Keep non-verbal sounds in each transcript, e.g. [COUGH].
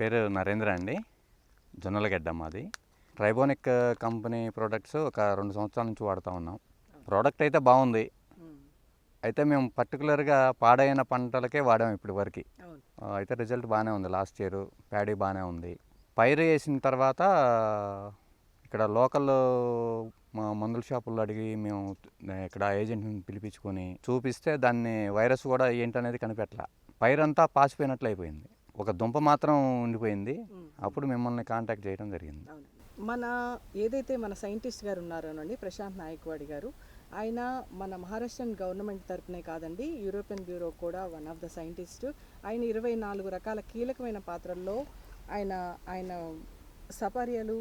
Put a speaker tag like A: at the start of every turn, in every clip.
A: పేరు నరేంద్ర అండి. జొన్నలగడ్డ మాది. ట్రైబోనిక్ కంపెనీ ప్రోడక్ట్స్ ఒక రెండు సంవత్సరాల నుంచి వాడుతూ ఉన్నాం. ప్రోడక్ట్ అయితే బాగుంది. అయితే మేము పర్టికులర్గా పాడైన పంటలకే వాడాం ఇప్పటి వరకు. అయితే రిజల్ట్ బాగానే ఉంది. లాస్ట్ ఇయర్ ప్యాడీ బాగానే ఉంది. పైరు వేసిన తర్వాత ఇక్కడ లోకల్ మా మందుల షాపుల్లో అడిగి మేము ఇక్కడ ఏజెంట్ని పిలిపించుకొని చూపిస్తే దాన్ని వైరస్ కూడా ఏంటనేది కనిపెట్టలా. పైరంతా పాసిపోయినట్లు అయిపోయింది. ఒక దుంప మాత్రం ఉండిపోయింది. అప్పుడు మిమ్మల్ని కాంటాక్ట్ చేయడం జరిగింది.
B: మన ఏదైతే మన సైంటిస్ట్ గారు ఉన్నారోనండి ప్రశాంత్ నాయక్వాడి గారు ఆయన మన మహారాష్ట్రన్ గవర్నమెంట్ తరపునే కాదండి యూరోపియన్ బ్యూరో కూడా వన్ ఆఫ్ ద సైంటిస్ట్. ఆయన ఇరవై నాలుగు రకాల కీలకమైన పాత్రల్లో ఆయన ఆయన సపర్యలు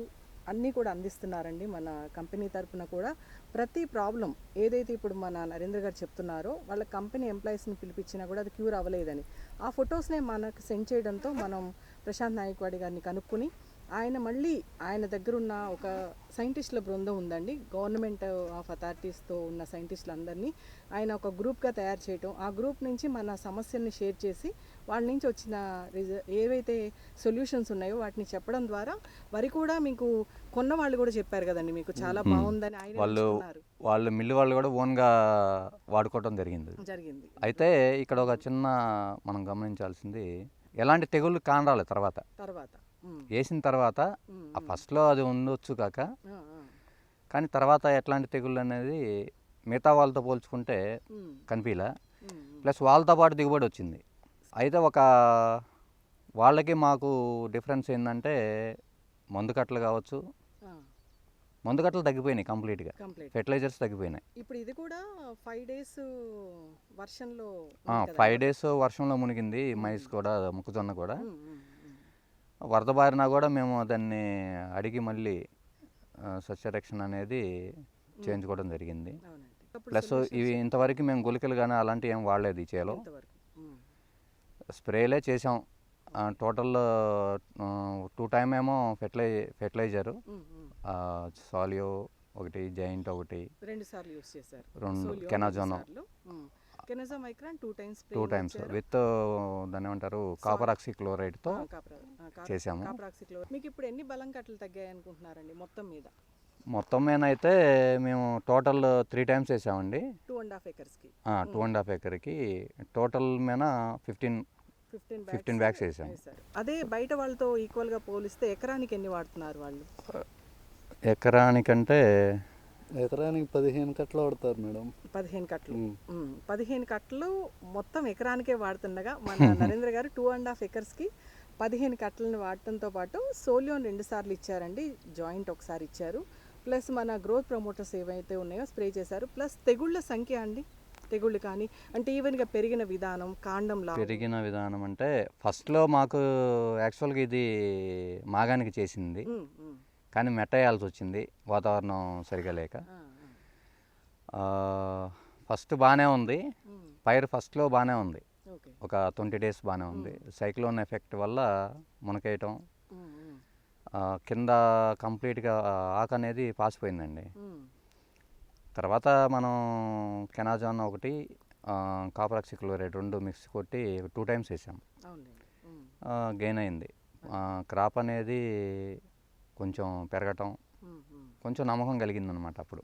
B: అన్నీ కూడా అందిస్తున్నారండి మన కంపెనీ తరపున కూడా. ప్రతి ప్రాబ్లం ఏదైతే ఇప్పుడు మన నరేంద్ర గారు చెప్తున్నారో వాళ్ళ కంపెనీ ఎంప్లాయీస్ని పిలిపించినా కూడా అది క్యూర్ అవ్వలేదని. ఆ ఫొటోస్నే మనకు సెండ్ చేయడంతో మనం ప్రశాంత్ నాయక్వాడి గారిని కనుక్కొని ఆయన మళ్ళీ ఆయన దగ్గర ఉన్న ఒక సైంటిస్టుల బృందం ఉందండి. గవర్నమెంట్ ఆఫ్ అథారిటీస్తో ఉన్న సైంటిస్టులు అందరినీ ఆయన ఒక గ్రూప్గా తయారు చేయటం ఆ గ్రూప్ నుంచి మన సమస్యల్ని షేర్ చేసి వాళ్ళ నుంచి వచ్చిన రిజ ఏవైతే సొల్యూషన్స్ ఉన్నాయో వాటిని చెప్పడం ద్వారా వరి కూడా మీకు కొన్న వాళ్ళు కూడా చెప్పారు కదండి మీకు చాలా బాగుందని ఆయన
A: వాళ్ళు. వాళ్ళు మిల్లు వాళ్ళు కూడా ఓన్గా వాడుకోవడం జరిగింది.
B: జరిగింది.
A: అయితే ఇక్కడ ఒక చిన్న మనం గమనించాల్సింది ఎలాంటి తెగుళ్ళు కానరాలి తర్వాత.
B: తర్వాత.
A: వేసిన తర్వాత ఆ ఫస్ట్లో అది ఉండొచ్చు కాక కానీ తర్వాత ఎట్లాంటి తెగుళ్ళు అనేది మిగతా వాళ్ళతో పోల్చుకుంటే కనిపించలే. ప్లస్ వాళ్ళతో పాటు దిగుబడి వచ్చింది. అయితే ఒక వాళ్ళకి మాకు డిఫరెన్స్ ఏంటంటే మందు కట్టలు కావచ్చు. మందు కట్టలు తగ్గిపోయినాయి కంప్లీట్గా.
B: కంప్లీట్.
A: ఫెర్టిలైజర్స్ తగ్గిపోయినాయి.
B: ఇప్పుడు ఇది కూడా ఫైవ్ డేస్ వర్షంలో?
A: ఫైవ్ డేస్ వర్షంలో మునిగింది. మైస్ కూడా మొక్కజొన్న కూడా. వరద బారినా కూడా మేము దాన్ని అడిగి మళ్ళీ సస్యరక్షణ అనేది చేయించుకోవడం జరిగింది. ప్లస్ ఇవి ఇంతవరకు మేము గుళికలు కానీ అలాంటివి ఏం వాడలేదు ఈ చేలో. స్ప్రేలే చేసాం టోటల్ టూ టైమ్ ఏమో ఫెర్టిలై ఫెర్టిలైజరు. సాలియో ఒకటి జైంట్ ఒకటి
B: రెండు సార్లు యూస్ చేశారు.
A: రెండు
B: సోలియో
A: కెనాజోనో.
B: రెండు సార్లు. ఉమ్. కెనజా micron two times
A: two times with దాన్ని ఏమంటారు కాపర్ ఆక్సీ క్లోరైడ్తో చేశాము.
B: మీకు ఇప్పుడు ఎన్ని బలం కట్టలు తగ్గాయి అనుకుంటున్నారండి మొత్తం మీద
A: మొత్తం మీద అయితే మేము టోటల్ త్రీ టైమ్స్ వేసామండి
B: టూ అండ్ హాఫ్ ఎకర్స్కి
A: టూ అండ్ హాఫ్ ఎకర్కి టోటల్ మీద ఫిఫ్టీన్
B: ఫిఫ్టీన్
A: ఫిఫ్టీన్ బ్యాగ్స్ వేసాం
B: అదే బయట వాళ్ళతో ఈక్వల్గా పోలిస్తే ఎకరానికి ఎన్ని వాడుతున్నారు వాళ్ళు
A: ఎకరానికంటే
C: ఎకరానికి పదిహేను కట్టలు వాడతారు మేడం.
B: పదిహేను కట్టలు. పదిహేను కట్టలు మొత్తం ఎకరానికే వాడుతుండగా మన [LAUGHS] నరేంద్ర గారు టూ అండ్ హాఫ్ ఎకర్స్కి పదిహేను కట్టలను వాడటంతో పాటు సోలియోన్ రెండు సార్లు ఇచ్చారండి. జాయింట్ ఒకసారి ఇచ్చారు. ప్లస్ మన గ్రోత్ ప్రమోటర్స్ ఏవైతే ఉన్నాయో స్ప్రే చేశారు. ప్లస్ తెగుళ్ళ సంఖ్య అండి. తెగుళ్ళు కానీ అంటే ఈవెన్గా పెరిగిన విధానం కాండం లా
A: పెరిగిన విధానం అంటే ఫస్ట్లో మాకు యాక్చువల్గా ఇది మాగానికి చేసింది. కానీ మెట్టేయాల్సి వచ్చింది వాతావరణం సరిగా లేక. ఫస్ట్ బాగానే ఉంది. పైరు ఫస్ట్లో బాగానే ఉంది. ఒక ట్వంటీ డేస్ బాగానే ఉంది. సైక్లోన్ ఎఫెక్ట్ వల్ల మునకేయటం. కింద కంప్లీట్గా ఆకు అనేది పాసిపోయిందండి. తర్వాత మనం కెనాజాన్ ఒకటి కాపరాక్సి క్లోరైడ్ రెండు మిక్స్ కొట్టి టూ టైమ్స్ వేసాం. గెయిన్ అయింది. క్రాప్ అనేది కొంచెం పెరగటం కొంచెం నమ్మకం కలిగిందనమాట అప్పుడు.